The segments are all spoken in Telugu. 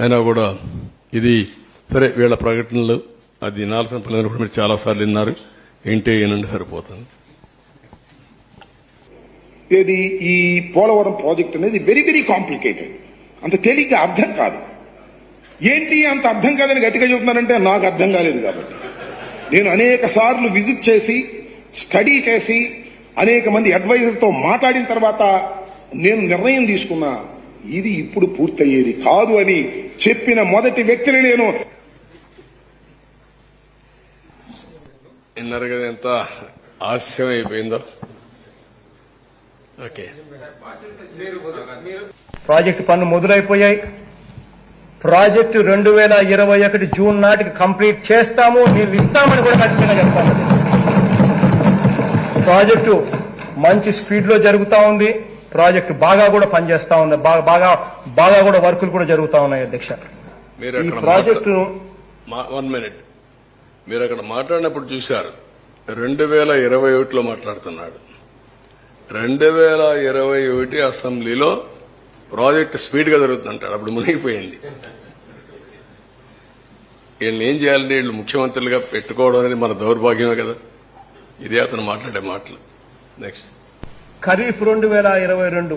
అయినా కూడా ఇది సరే వీళ్ళ ప్రకటనలు అది వినాల్సిన పని కూడా మీరు చాలాసార్లు విన్నారు. ఏంటి ఏనండి సరిపోతుంది. ఏది? ఈ పోలవరం ప్రాజెక్ట్ అనేది వెరీ వెరీ కాంప్లికేటెడ్ అంత తేలిగ్గా అర్థం కాదు. ఏంటి అంత అర్థం కాదని గట్టిగా చెబుతున్నారంటే నాకు అర్థం కాలేదు కాబట్టి. నేను అనేక సార్లు విజిట్ చేసి స్టడీ చేసి అనేక మంది అడ్వైజర్తో మాట్లాడిన తర్వాత నేను నిర్ణయం తీసుకున్నా ఇది ఇప్పుడు పూర్తయ్యేది కాదు అని చెప్పిన మొదటి వ్యక్తిని నేను. విన్నారు కదా ఎంత ఆలస్యం అయిపోయిందో ఓకే. ప్రాజెక్టు పనులు మొదలైపోయాయి. ప్రాజెక్టు రెండు వేల ఇరవై ఒకటి జూన్ నాటికి కంప్లీట్ చేస్తాము నీళ్ళు ఇస్తామని కూడా ఖచ్చితంగా చెప్తాను ప్రాజెక్టు మంచి స్పీడ్లో జరుగుతా ఉంది ప్రాజెక్టు బాగా కూడా పనిచేస్తా ఉంది బాగా బాగా బాగా కూడా వర్కులు కూడా జరుగుతా ఉన్నాయి అధ్యక్ష. మీరు ఈ ప్రాజెక్టును వన్ మినిట్ మీరు అక్కడ మాట్లాడినప్పుడు చూశారు. రెండు వేల ఇరవై ఒకటిలో మాట్లాడుతున్నాడు. రెండు వేల ఇరవై ఒకటి అసెంబ్లీలో ప్రాజెక్ట్ స్పీడ్గా జరుగుతుందంటాడు. అప్పుడు మునిగిపోయింది. వీళ్ళని ఏం చేయాలంటే వీళ్ళు ముఖ్యమంత్రులుగా పెట్టుకోవడం అనేది మన దౌర్భాగ్యమే కదా. ఇదే అతను మాట్లాడే మాటలు. నెక్స్ట్ ఖరీఫ్ రెండు వేల ఇరవై రెండు.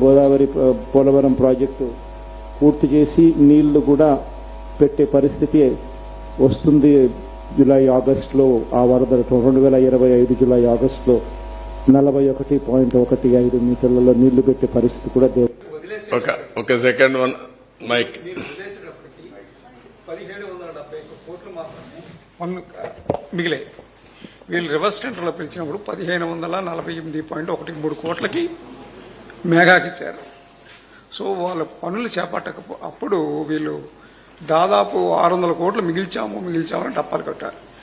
గోదావరి పోలవరం ప్రాజెక్టు పూర్తి చేసి నీళ్ళు కూడా పెట్టే పరిస్థితి వస్తుంది జూలై ఆగస్టులో ఆ వరద రెండు వేల ఇరవై ఐదు జూలై ఆగస్టులో నలభై ఒకటి పాయింట్ ఒకటి ఐదు మీటర్లలో నీళ్ళు పెట్టే పరిస్థితి కూడా ఒక సెకండ్ వన్ మైక్. మిగిలాయి వీళ్ళు రివర్స్ టెండర్లో పిలిచినప్పుడు పదిహేను వందల నలభై ఎనిమిది పాయింట్ ఒకటి మూడు కోట్లకి మేఘాకి ఇచ్చారు సో వాళ్ళు పనులు చేపట్టకపో అప్పుడు వీళ్ళు దాదాపు ఆరు వందల కోట్లు మిగిల్చాము మిగిల్చామని డప్పాలు కట్టారు.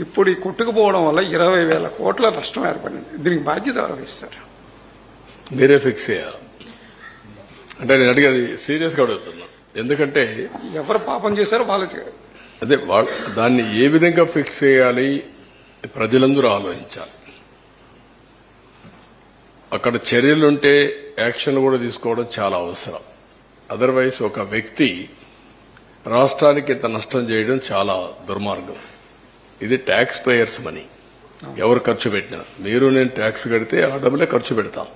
ఇప్పుడు ఈ కొట్టుకుపోవడం వల్ల ఇరవై వేల కోట్ల నష్టం ఏర్పడింది. దీనికి బాధ్యత వహిస్తారు? మీరే ఫిక్స్ చేయాలి. అంటే నేను అడిగేది సీరియస్గా అడుగుతున్నా. ఎందుకంటే ఎవరు పాపం చేశారో వాళ్ళు అదే వాళ్ళ దాన్ని ఏ విధంగా ఫిక్స్ చేయాలి? ప్రజలందరూ ఆలోచించాలి. అక్కడ చర్యలుంటే యాక్షన్ కూడా తీసుకోవడం చాలా అవసరం. అదర్వైజ్ ఒక వ్యక్తి రాష్ట్రానికి ఇంత నష్టం చేయడం చాలా దుర్మార్గం. ఇది ట్యాక్స్ పేయర్స్ మనీ ఎవరు ఖర్చు పెట్టినా. మీరు నేను ట్యాక్స్ కడితే ఆ డబ్బులే ఖర్చు పెడతాం.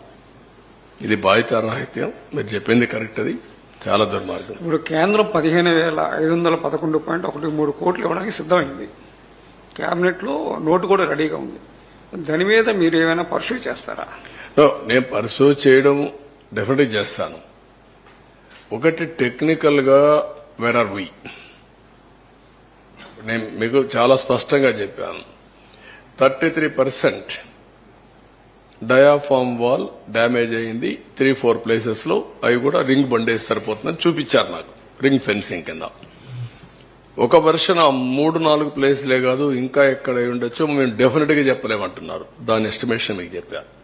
ఇది బాధ్యతారాహిత్యం. మీరు చెప్పింది కరెక్ట్ అది. చాలా దుర్మార్గం. ఇప్పుడు కేంద్రం పదిహేను వేల ఐదు వందల పదకొండు పాయింట్ ఒకటి మూడు కోట్లు ఇవ్వడానికి సిద్ధమైంది. కేబినెట్లో నోటు కూడా రెడీగా ఉంది. దాని మీద మీరు ఏమైనా పర్సూ చేస్తారా? నేను పర్సూ చేయడం డెఫినెట్గా చేస్తాను. ఒకటి టెక్నికల్గా వెర్ ఆర్ వీ నేను మీకు చాలా స్పష్టంగా చెప్పాను. Thirty three percent diaphragm wall damage అయింది త్రీ ఫోర్ ప్లేసెస్లో అవి కూడా రింగ్ బండేసి సరిపోతుందని చూపించారు నాకు. రింగ్ ఫెన్సింగ్ కింద. ఒక వర్షన్ ఆ మూడు నాలుగు ప్లేస్లే కాదు ఇంకా ఎక్కడ ఉండొచ్చో మేము డెఫినెట్గా చెప్పలేమంటున్నారు. దాని ఎస్టిమేషన్ మీకు చెప్పాను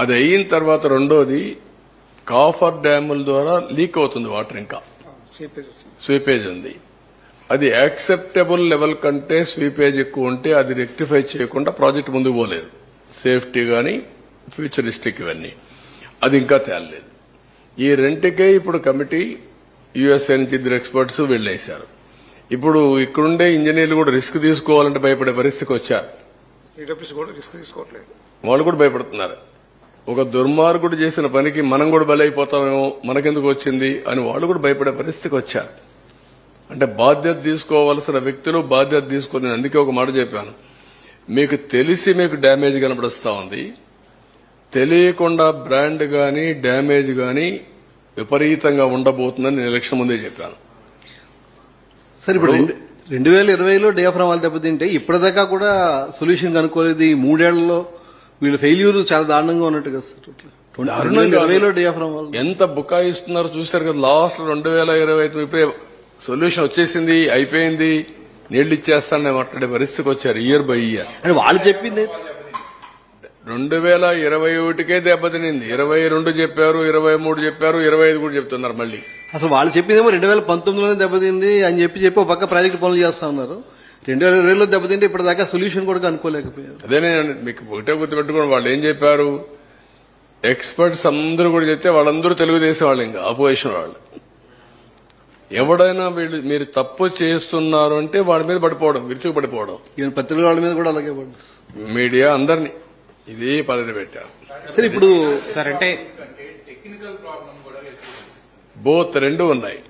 అది అయిన తర్వాత రెండోది కాఫర్ డ్యాముల ద్వారా లీక్ అవుతుంది వాటర్ ఇంకా. స్వీపేజ్ ఉంది. అది యాక్సెప్టబుల్ లెవెల్ కంటే స్వీపేజ్ ఎక్కువ ఉంటే అది రెక్టిఫై చేయకుండా ప్రాజెక్ట్ ముందుకు పోలేదు. సేఫ్టీ కానీ ఫ్యూచరిస్టిక్ ఇవన్నీ. అది ఇంకా తేలలేదు. ఈ రెంటికే ఇప్పుడు కమిటీ యుఎస్ఏ నుంచి ఇద్దరు ఎక్స్పర్ట్స్ వెళ్ళేశారు. ఇప్పుడు ఇక్కడుండే ఇంజనీర్లు కూడా రిస్క్ తీసుకోవాలంటే భయపడే పరిస్థితికి వచ్చారు. సిడబ్ల్యూసీ కూడా రిస్క్ తీసుకోవట్లేదు. వాళ్ళు కూడా భయపడుతున్నారు. ఒక దుర్మార్గుడు చేసిన పనికి మనం కూడా బలైపోతామేమో మనకెందుకు వచ్చింది అని వాళ్ళు కూడా భయపడే పరిస్థితికి వచ్చారు. అంటే బాధ్యత తీసుకోవాల్సిన వ్యక్తులు బాధ్యత తీసుకొని నేను అందుకే ఒక మాట చెప్పాను. మీకు తెలిసి మీకు డ్యామేజ్ కనపడుస్తా ఉంది. తెలియకుండా బ్రాండ్ గాని డ్యామేజ్ గాని విపరీతంగా ఉండబోతుందని నేను ఎలక్షన్ ముందే చెప్పాను. సరే ఇప్పుడు రెండు రెండు వేల ఇరవైలో డియాఫ్రామ్ వాళ్ళు దెబ్బతింటే ఇప్పటిదాకా కూడా సొల్యూషన్ కనుక్కోలేదు ఈ మూడేళ్ళలో. వీళ్ళ ఫెయిల్యూర్ చాలా దారుణంగా ఉన్నట్టు కదా ఎంత బుకాయిస్తున్నారో చూశారు కదా లాస్ట్ రెండు వేల ఇరవై ఐదు ఇప్పుడే సొల్యూషన్ వచ్చేసింది అయిపోయింది నీళ్ళు ఇచ్చేస్తానని మాట్లాడే పరిస్థితికి వచ్చారు ఇయర్ బై ఇయర్ అని వాళ్ళు చెప్పింది రెండు వేల ఇరవై ఒకటికే దెబ్బతినింది ఇరవై రెండు చెప్పారు ఇరవై మూడు చెప్పారు ఇరవై ఐదు కూడా చెప్తున్నారు మళ్ళీ. అసలు వాళ్ళు చెప్పిందేమో రెండు వేల పంతొమ్మిదిలోనే దెబ్బతింది అని చెప్పి చెప్పి ఒక పక్క ప్రాజెక్ట్ పనులు చేస్తా ఉన్నారు. రెండు వేల ఇరవైలో దెబ్బతింటే ఇప్పటిదాకా సొల్యూషన్ కూడా కనుక్కోలేకపోయారు. అదే నేను మీకు ఒకటే గుర్తుపెట్టుకోండి వాళ్ళు ఏం చెప్పారు? ఎక్స్పర్ట్స్ అందరూ కూడా చెప్తే వాళ్ళందరూ తెలుగుదేశం వాళ్ళు ఇంకా అపోజిషన్ వాళ్ళు. ఎవడైనా వీళ్ళు మీరు తప్పు చేస్తున్నారు అంటే వాళ్ళ మీద పడిపోవడం విరుచుకు పడిపోవడం. ఈవెన్ పత్రికల వాళ్ళ మీద కూడా అలాగే మీడియా అందరినీ ఇదే పద్ధతి పెట్టారు. సరే ఇప్పుడు సార్ అంటే బోత్ రెండు ఉన్నాయి.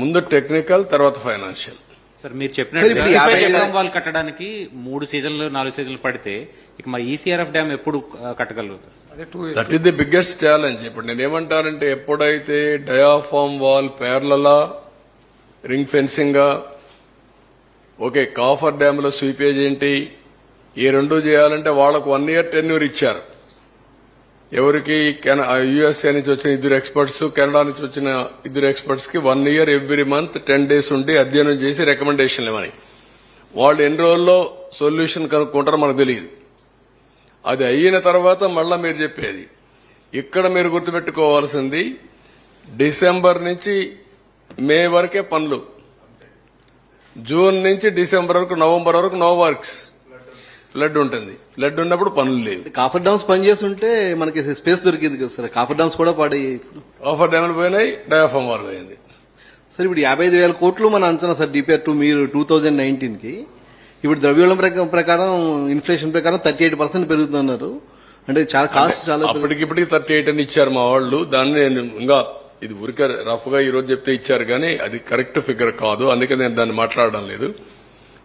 ముందు టెక్నికల్ తర్వాత ఫైనాన్షియల్. సార్ మీరు చెప్పినట్టు వాళ్ళు కట్టడానికి మూడు సీజన్లు నాలుగు సీజన్లు పడితే ఇక మరి ఈసీఆర్ఎఫ్ డ్యామ్ ఎప్పుడు కట్టగలుగుతారు that is the biggest challenge ఇప్పుడు నేను ఏమంటానంటే ఎప్పుడైతే డయాఫామ్ వాల్ పేర్లలా రింగ్ ఫెన్సింగ్ ఓకే కాఫర్ డ్యామ్లో స్వీపేజ్ ఏంటి ఈ రెండు చేయాలంటే వాళ్ళకు వన్ ఇయర్ టెన్యూర్ ఇచ్చారు. ఎవరికి యుఎస్ఏ నుంచి వచ్చిన ఇద్దరు ఎక్స్పర్ట్స్ కెనడా నుంచి వచ్చిన ఇద్దరు ఎక్స్పర్ట్స్కి one year every month ten days ఉండి అధ్యయనం చేసి రికమెండేషన్లు ఇవ్వని. వాళ్ళు ఎన్ని రోజుల్లో సొల్యూషన్ కనుక్కుంటారో మనకు తెలియదు. అది అయిన తర్వాత మళ్ళా మీరు చెప్పేది. ఇక్కడ మీరు గుర్తుపెట్టుకోవాల్సింది డిసెంబర్ నుంచి మే వరకే పనులు. జూన్ నుంచి డిసెంబర్ వరకు నవంబర్ వరకు నో వర్క్స్. ఫ్లడ్ ఉంటుంది. ఫ్లడ్ ఉన్నప్పుడు పనులు లేవు. కాఫర్ డామ్స్ పనిచేస్తుంటే మనకి స్పేస్ దొరికింది కదా సార్. కాఫర్ డామ్స్ కూడా పాడయ్యాయి ఇప్పుడు. ఆఫర్ డ్యామ్లు పోయినాయి డయాఫామ్ వాల్ పోయింది. సార్ ఇప్పుడు యాభై ఐదు వేల కోట్లు మన అంచనా సార్ డిపిఆర్ టూ మీరు టూ థౌజండ్ నైన్టీన్కి ఇప్పుడు ద్రవ్యోళం ప్రక- ప్రకారం ఇన్ఫ్లేషన్ ప్రకారం థర్టీ ఎయిట్ పర్సెంట్ పెరుగుతున్నారు. అంటే చాలా కాస్ట్ చాలా పెరుగు- అప్పటికిప్పటికి థర్టీ ఎయిట్ అని ఇచ్చారు మా వాళ్ళు. దాన్ని నేను ఇంకా ఇది ఊరికే రఫ్గా ఈ రోజు చెప్తే ఇచ్చారు కానీ అది కరెక్ట్ ఫిగర్ కాదు. అందుకే నేను దాన్ని మాట్లాడడం లేదు.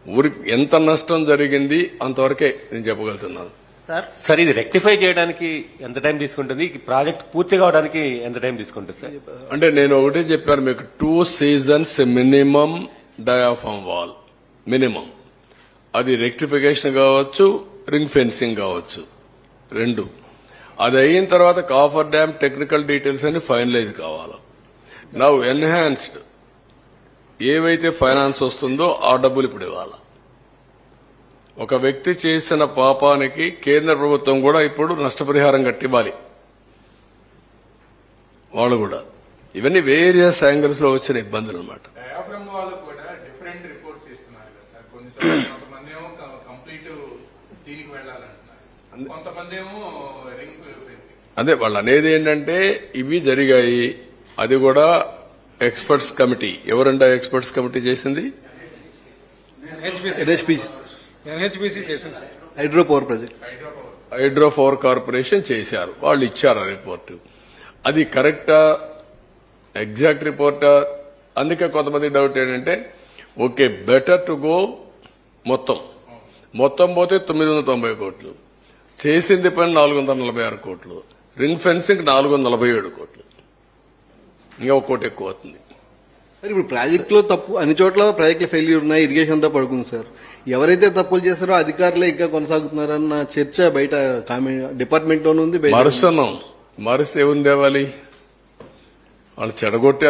ఊరి ఎంత నష్టం జరిగింది అంతవరకే నేను చెప్పగలుగుతున్నాను. సార్? సార్ ఇది రెక్టిఫై చేయడానికి ఎంత టైం తీసుకుంటుంది? ఈ ప్రాజెక్ట్ పూర్తి కావడానికి ఎంత టైం తీసుకుంటుంది సార్? అంటే నేను ఒకటే చెప్పాను మీకు two seasons minimum diaphragm wall minimum అది రెక్టిఫికేషన్ కావచ్చు రింగ్ ఫెన్సింగ్ కావచ్చు. రెండు. అది అయిన తర్వాత కాఫర్ డ్యామ్ టెక్నికల్ డీటెయిల్స్ అన్ని ఫైనలైజ్ కావాలి. నవ్ ఎన్హాన్స్డ్ ఏవైతే ఫైనాన్స్ వస్తుందో ఆ డబ్బులు ఇప్పుడు ఇవ్వాలి? ఒక వ్యక్తి చేసిన పాపానికి కేంద్ర ప్రభుత్వం కూడా ఇప్పుడు నష్టపరిహారం కట్టివ్వాలి. వాళ్ళు కూడా. ఇవన్నీ వేరియస్ యాంగిల్స్లో వచ్చిన ఇబ్బందులు అనమాట అదే వాళ్ళు అనేది ఏంటంటే ఇవి జరిగాయి అది కూడా ఎక్స్పర్ట్స్ కమిటీ. ఎవరంటే ఎక్స్పర్ట్స్ కమిటీ చేసింది? Hydro power project. Hydro power corporation చేశారు. వాళ్ళు ఇచ్చారు ఆ రిపోర్టు. అది కరెక్టా? ఎగ్జాక్ట్ రిపోర్టా? అందుకే కొంతమంది డౌట్ ఏంటంటే ఓకే బెటర్ టు గో మొత్తం. మొత్తం పోతే తొమ్మిది వందల తొంభై కోట్లు. చేసింది పని నాలుగు వందల నలభై ఆరు కోట్లు. రింగ్ ఫెన్సింగ్ నాలుగు వందల నలభై ఏడు కోట్లు. ఇంకా కోటి ఎక్కువ అవుతుంది సార్ ఇప్పుడు ప్రాజెక్టులో తప్పు అన్ని చోట్ల ప్రాజెక్టులు ఫెయిల్యూర్ ఉన్నాయి ఇరిగేషన్ అంతా పడుకుంది సార్. ఎవరైతే తప్పులు చేస్తారో అధికారులే ఇంకా కొనసాగుతున్నారన్న చర్చ బయట డిపార్ట్మెంట్లోనే ఉంది. మరుసనం మరుస ఏముంది తేవాలి వాళ్ళు చెడగొట్టారు.